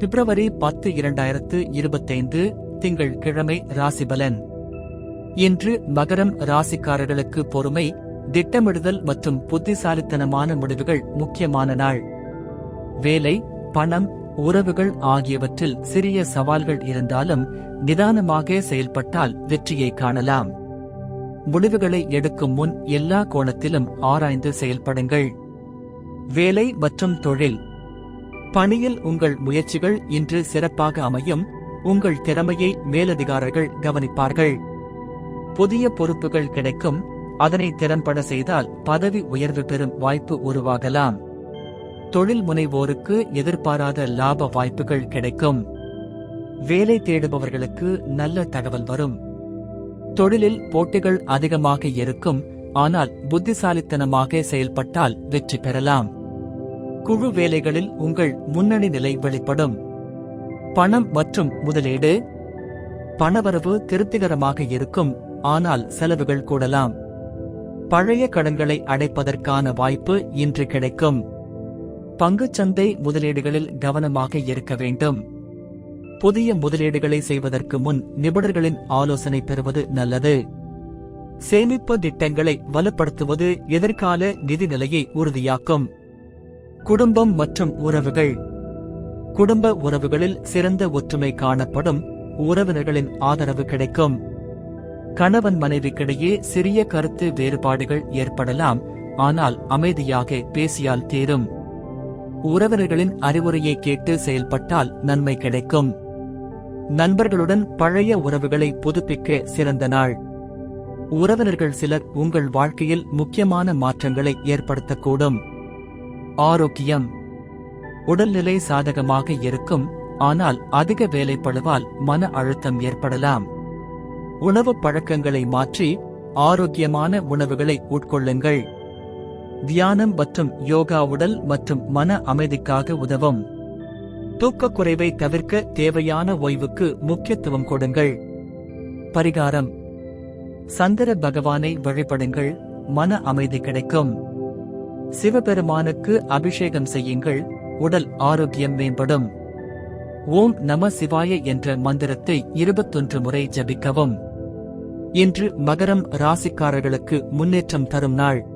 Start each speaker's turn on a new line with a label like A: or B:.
A: பிப்ரவரி பத்து இரண்டாயிரத்து இருபத்தைந்து திங்கள் கிழமை ராசிபலன். இன்று மகரம் ராசிக்காரர்களுக்கு பொறுமை திட்டமிடுதல் மற்றும் புத்திசாலித்தனமான முடிவுகள் முக்கியமான நாள். வேலை பணம் உறவுகள் ஆகியவற்றில் சிறிய சவால்கள் இருந்தாலும் நிதானமாக செயல்பட்டால் வெற்றியை காணலாம். முடிவுகளை எடுக்கும் முன் எல்லா கோணத்திலும் ஆராய்ந்து செயல்படுங்கள். வேலை மற்றும் தொழில் பணியில் உங்கள் முயற்சிகள் இன்று சிறப்பாக அமையும். உங்கள் திறமையை மேலதிகாரிகள் கவனிப்பார்கள். புதிய பொறுப்புகள் கிடைக்கும். அதனை திறன்பட செய்தால் பதவி உயர்வு பெறும் வாய்ப்பு உருவாகலாம். தொழில் முனைவோருக்கு எதிர்பாராத லாப வாய்ப்புகள் கிடைக்கும். வேலை தேடுபவர்களுக்கு நல்ல தகவல் வரும். தொழிலில் போட்டிகள் அதிகமாக இருக்கும். ஆனால் புத்திசாலித்தனமாக செயல்பட்டால் வெற்றி பெறலாம். குழு வேலைகளில் உங்கள் முன்னணி நிலை வெளிப்படும். பணம் மற்றும் முதலீடு. பணவரவு திருப்திகரமாக இருக்கும் ஆனால் செலவுகள் கூடலாம். பழைய கடன்களை அடைப்பதற்கான வாய்ப்பு இன்று கிடைக்கும். பங்குச்சந்தை முதலீடுகளில் கவனமாக இருக்க வேண்டும். புதிய முதலீடுகளை செய்வதற்கு முன் நிபுணர்களின் ஆலோசனை பெறுவது நல்லது. சேமிப்பு திட்டங்களை வலுப்படுத்துவது எதிர்கால நிதி நிலையை உறுதியாக்கும். குடும்பம் மற்றும் உறவுகள். குடும்ப உறவுகளில் சிறந்த ஒற்றுமை காணப்படும் உறவினர்களின் ஆதரவு கிடைக்கும். கணவன் மனைவிக்கிடையே சிறிய கருத்து வேறுபாடுகள் ஏற்படலாம் ஆனால் அமைதியாக பேசியால் தீரும். உறவினர்களின் அறிவுரையை கேட்டு செயல்பட்டால் நன்மை கிடைக்கும். நண்பர்களுடன் பழைய உறவுகளை புதுப்பிக்க சிறந்த நாள். உறவினர்கள் சிலர் உங்கள் வாழ்க்கையில் முக்கியமான மாற்றங்களை ஏற்படுத்தக்கூடும். ஆரோக்கியம். உடல்நிலை சாதகமாக இருக்கும் ஆனால் அதிக வேலைப்பழுவால் மன அழுத்தம் ஏற்படலாம். உணவு பழக்கங்களை மாற்றி ஆரோக்கியமான உணவுகளை உட்கொள்ளுங்கள். தியானம் மற்றும் யோகா உடல் மற்றும் மன அமைதிக்காக உதவும். தூக்கக் குறைவை தவிர்க்க தேவையான ஓய்வுக்கு முக்கியத்துவம் கொடுங்கள். பரிகாரம். சந்திர பகவானை வழிபடுங்கள் மன அமைதி கிடைக்கும். சிவபெருமானுக்கு அபிஷேகம் செய்யுங்கள் உடல் ஆரோக்கியம் மேம்படும். ஓம் நம சிவாய என்ற மந்திரத்தை இருபத்தொன்று முறை ஜபிக்கவும். இன்று மகரம் ராசிக்காரர்களுக்கு முன்னேற்றம் தரும் நாள்.